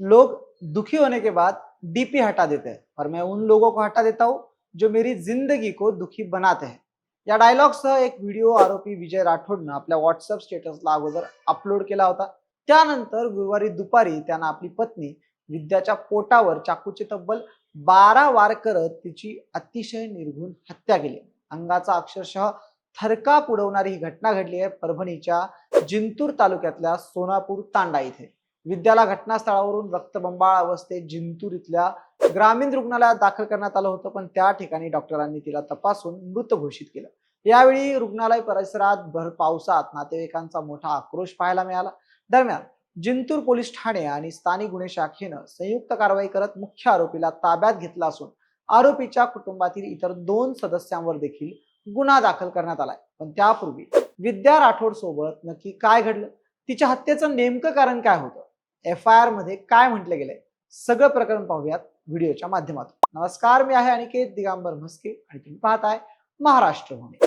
लोग दुखी होने के बाद डीपी हटा देते हैं। और मैं उन लोगों को हटा देता हूँ जो मेरी जिंदगी को दुखी बनाते हैं। या डायलॉगसह एक व्हिडिओ आरोपी विजय राठोडनं आपल्या व्हॉट्सअप स्टेटसला अगोदर अपलोड केला होता। त्यानंतर गुरुवारी दुपारी त्यानं आपली पत्नी विद्याच्या पोटावर चाकूचे तब्बल बारा वार करत तिची अतिशय निर्घुण हत्या केली. अंगाचा अक्षरशः थरकाप उडवणारी ही घटना घडली आहे परभणीच्या जिंतूर तालुक्यातल्या सोनापूर तांडा इथे. विद्याला घटनास्थळावरून रक्तबंबाळ अवस्थेत जिंतूर इथल्या ग्रामीण रुग्णालयात दाखल करण्यात आलं होतं. पण त्या ठिकाणी डॉक्टरांनी तिला तपासून मृत घोषित केलं. यावेळी रुग्णालय परिसरात भर पावसात नातेवाईकांचा मोठा आक्रोश पाहायला मिळाला. दरम्यान जिंतूर पोलीस ठाणे आणि स्थानिक गुन्हे शाखेनं संयुक्त कारवाई करत मुख्य आरोपीला ताब्यात घेतला असून आरोपीच्या कुटुंबातील इतर दोन सदस्यांवर देखील गुन्हा दाखल करण्यात आलाय. पण त्यापूर्वी विद्या राठोड सोबत नक्की काय घडलं? तिच्या हत्येचं नेमकं कारण काय होतं? एफ आय आरमध्ये काय म्हटलं गेलंय? सगळं प्रकरण पाहूयात व्हिडिओच्या माध्यमातून. नमस्कार मी आहे अनिकेत दिगांबर म्हस्के आणि तुम्ही पाहताय महाराष्ट्र भूमी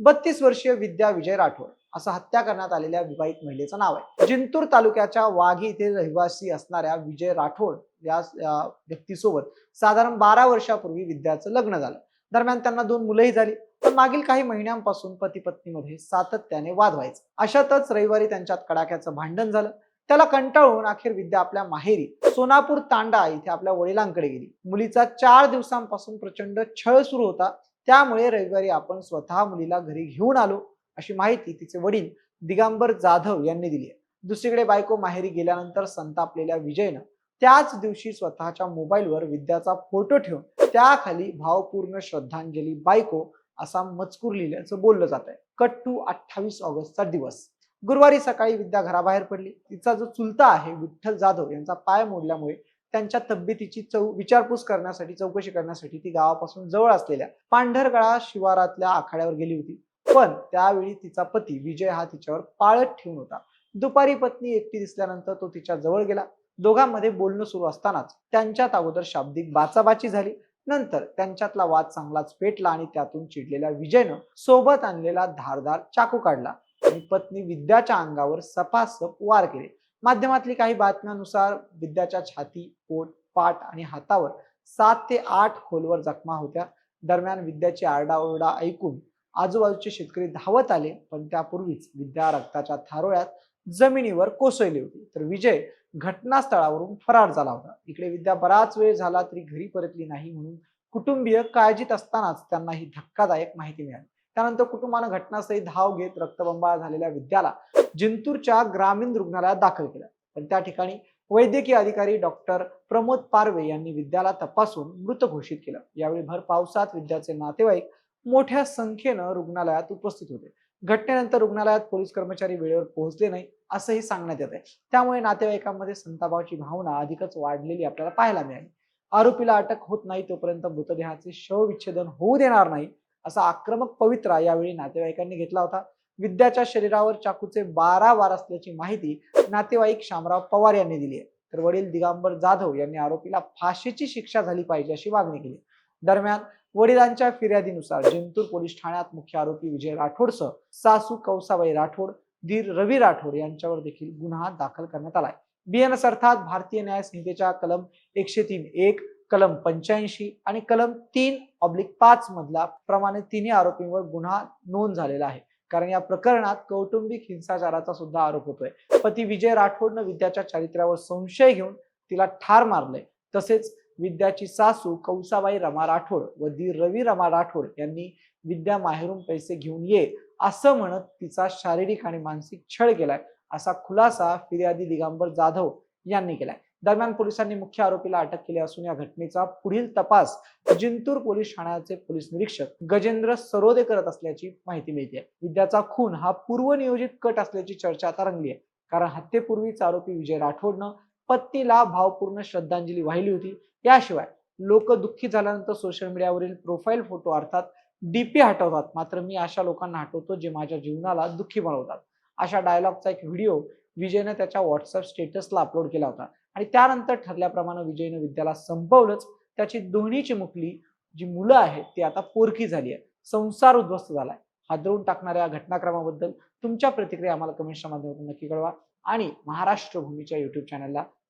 बत्तीस वर्षीय विद्या विजय राठोड असं हत्या करण्यात आलेल्या विवाहित महिलेचं नाव आहे. जिंतूर तालुक्याच्या वाघी येथे रहिवासी असणाऱ्या विजय राठोड या या व्यक्तीसोबत साधारण बारा वर्षापूर्वी विद्याचं लग्न झालं. दरम्यान त्यांना दोन मुलंही झाली. पण मागील काही महिन्यांपासून पती पत्नीमध्ये सातत्याने वाद व्हायचे. अशातच रविवारी त्यांच्यात कडाक्याचं भांडण झालं. त्याला कंटाळून अखेर विद्या आपल्या माहेरी सोनापूर तांडा इथे आपल्या वडिलांकडे गेली. मुलीचा चार दिवसांपासून प्रचंड छळ सुरू होता. त्यामुळे रविवारी आपण स्वतः मुलीला घरी घेऊन आलो अशी माहिती तिचे वडील दिगंबर जाधव यांनी दिली आहे. दुसरीकडे बायको माहेरी गेल्यानंतर संतापलेल्या विजयनं त्याच दिवशी स्वतःच्या मोबाईलवर विद्याचा फोटो ठेवून त्याखाली भावपूर्ण श्रद्धांजली बायको असा मजकूर लिहिल्याचं बोललं जात आहे कट टू अठ्ठावीस ऑगस्टचा दिवस. गुरुवारी सकाळी विद्या घराबाहेर पडली. तिचा जो चुलता आहे विठ्ठल जाधव यांचा पाय मोडल्यामुळे त्यांच्या तब्येतीची चौ विचारपूस करण्यासाठी चौकशी करण्यासाठी ती गावापासून जवळ असलेल्या पांढरगळा शिवारातल्या आखाड्यावर गेली होती. पण त्यावेळी तिचा पती विजय हा तिच्यावर पाळत ठेवून होता. दुपारी पत्नी एकटी दिसल्यानंतर तो तिच्या जवळ गेला. दोघांमध्ये बोलणं सुरू असतानाच त्यांच्यात अगोदर शाब्दिक बाचाबाची झाली. नंतर त्यांच्यातला वाद चांगलाच पेटला आणि त्यातून चिडलेल्या विजयनं सोबत आणलेला धारदार चाकू काढला आणि पत्नी विद्याच्या अंगावर सपासप वार केले. माध्यमातली काही बातम्यानुसार विद्याच्या छाती पोट पाठ आणि हातावर सात ते आठ खोलवर जखमा होत्या. दरम्यान विद्याची आरडाओरडा ऐकून आजूबाजूचे शेतकरी धावत आले पण त्यापूर्वीच विद्या रक्ताच्या थारोळ्यात जमिनीवर कोसळली होती. तर विजय घटनास्थळावरून फरार झाला होता. इकडे विद्या बराच वेळ झाला तरी घरी परतली नाही म्हणून कुटुंबीय काळजीत असतानाच त्यांना ही धक्कादायक माहिती मिळाली. त्यानंतर कुटुंबानं घटनास्थळी धाव घेत रक्तबंबाळ झालेल्या विद्याला जिंतूरच्या ग्रामीण रुग्णालयात दाखल केलं. पण त्या ठिकाणी वैद्यकीय अधिकारी डॉक्टर प्रमोद पारवे यांनी विद्याला तपासून मृत घोषित केलं. यावेळी भर पावसात विद्याचे नातेवाईक मोठ्या संख्येनं रुग्णालयात उपस्थित होते. घटनेनंतर रुग्णालयात पोलीस कर्मचारी वेळेवर पोहोचले नाही असंही सांगण्यात येत आहे त्यामुळे नातेवाईकांमध्ये संतापाची भावना अधिकच वाढलेली आपल्याला पाहायला मिळाली. आरोपीला अटक होत नाही तोपर्यंत मृतदेहाचे शवविच्छेदन होऊ देणार नाही असा आक्रमक पवित्रा यावेळी नातेवाईकांनी घेतला होता. विद्याच्या शरीरावर चाकूचे बारा वार असल्याची माहिती नातेवाईक शामराव पवार यांनी दिली आहे. तर वडील दिगांबर जाधव यांनी आरोपीला फाशीची शिक्षा झाली पाहिजे अशी मागणी केली दरम्यान वडिलांच्या फिर्यादीनुसार जिंतूर पोलीस ठाण्यात मुख्य आरोपी विजय राठोडसह सासू कौसाबाई राठोड धीर रवी राठोड यांच्यावर देखील गुन्हा दाखल करण्यात आलाय. बीएनएस अर्थात भारतीय न्याय संहितेच्या कलम एकशे तीन एक कलम पंच्याऐंशी आणि कलम तीन ऑब्लिक पाच मधला प्रमाणे तिन्ही आरोपींवर गुन्हा नोंद झालेला आहे. कारण या प्रकरणात कौटुंबिक हिंसाचाराचा सुद्धा आरोप होतोय. पती विजय राठोडनं विद्याच्या चारित्र्यावर संशय घेऊन तिला ठार मारलंय. तसेच विद्याची सासू कौसाबाई रमा राठोड व दी रवी रमा राठोड यांनी विद्या माहेरून पैसे घेऊन ये असं म्हणत तिचा शारीरिक आणि मानसिक छळ केलाय असा खुलासा फिर्यादी दिगंबर जाधव यांनी केलाय. दरम्यान पोलिसांनी मुख्य आरोपीला अटक केली असून या घटनेचा पुढील तपास जिंतूर पोलीस ठाण्याचे पोलीस निरीक्षक गजेंद्र सरोदे करत असल्याची माहिती मिळते विद्याचा खून हा पूर्वनियोजित कट असल्याची चर्चा आता रंगली आहे कारण हत्येपूर्वीच आरोपी विजय राठोडनं पत्नीला भावपूर्ण श्रद्धांजली वाहिली होती. याशिवाय लोक दुःखी झाल्यानंतर सोशल मीडियावरील प्रोफाईल फोटो अर्थात डीपी हटवतात. मात्र मी अशा लोकांना हटवतो जे माझ्या जीवनाला दुःखी बनवतात. अशा डायलॉगचा एक व्हिडिओ विजयनं त्याच्या व्हॉट्सअप स्टेटसला अपलोड केला होता. आणि त्यानंतर ठरल्याप्रमाणे विजयनं विद्याला संपवलंच. त्याची दोन्ही चिमुकली जी मुलं आहेत ती आता पोरकी झाली आहे. संसार उद्ध्वस्त झालाय. हादरवून टाकणाऱ्या घटनाक्रमाबद्दल तुमच्या प्रतिक्रिया आम्हाला कमेंटच्या माध्यमातून नक्की कळवा. आणि महाराष्ट्र भूमीच्या युट्यूब चॅनलला